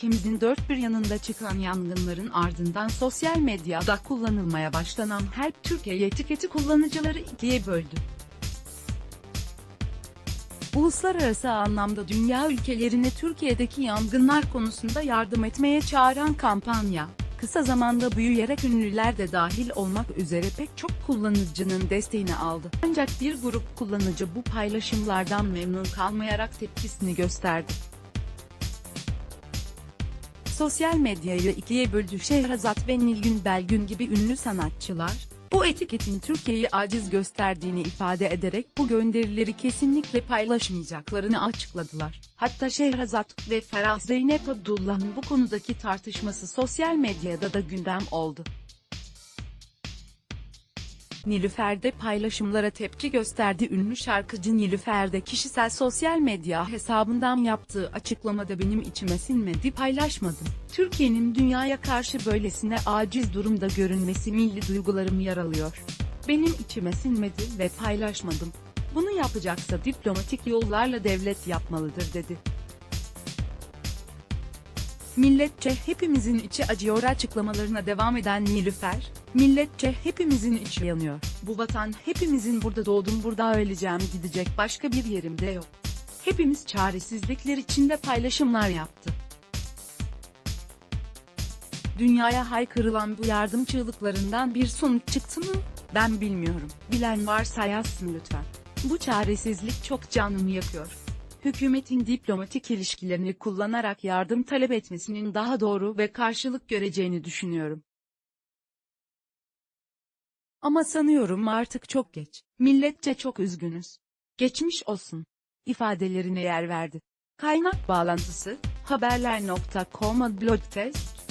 ülkemizin dört bir yanında çıkan yangınların ardından sosyal medyada kullanılmaya başlanan Help Türkiye etiketi kullanıcıları ikiye böldü. Uluslararası anlamda dünya ülkelerine Türkiye'deki yangınlar konusunda yardım etmeye çağıran kampanya, kısa zamanda büyüyerek ünlüler de dahil olmak üzere pek çok kullanıcının desteğini aldı. Ancak bir grup kullanıcı bu paylaşımlardan memnun kalmayarak tepkisini gösterdi. Sosyal medyayı ikiye böldü Şehrazat ve Nilgün Belgün gibi ünlü sanatçılar, bu etiketin Türkiye'yi aciz gösterdiğini ifade ederek bu gönderileri kesinlikle paylaşmayacaklarını açıkladılar. Hatta Şehrazat ve Ferah Zeynep Abdullah'ın bu konudaki tartışması sosyal medyada da gündem oldu. Nilüfer'de paylaşımlara tepki gösterdi ünlü şarkıcı Nilüfer'de kişisel sosyal medya hesabından yaptığı açıklamada benim içime sinmedi paylaşmadım. Türkiye'nin dünyaya karşı böylesine aciz durumda görünmesi milli duygularımı yaralıyor. Benim içime sinmedi ve paylaşmadım. Bunu yapacaksa diplomatik yollarla devlet yapmalıdır dedi. Milletçe hepimizin içi acıyor açıklamalarına devam eden Nilüfer, milletçe hepimizin içi yanıyor. Bu vatan hepimizin burada doğdum burada öleceğim gidecek başka bir yerimde yok. Hepimiz çaresizlikler içinde paylaşımlar yaptı. Dünyaya haykırılan bu yardım çığlıklarından bir sonuç çıktı mı? Ben bilmiyorum. Bilen varsa yazsın lütfen. Bu çaresizlik çok canımı yakıyor. Hükümetin diplomatik ilişkilerini kullanarak yardım talep etmesinin daha doğru ve karşılık göreceğini düşünüyorum. Ama sanıyorum artık çok geç. Milletçe çok üzgünüz. Geçmiş olsun. ifadelerine yer verdi. Kaynak bağlantısı, haberler.com blog test,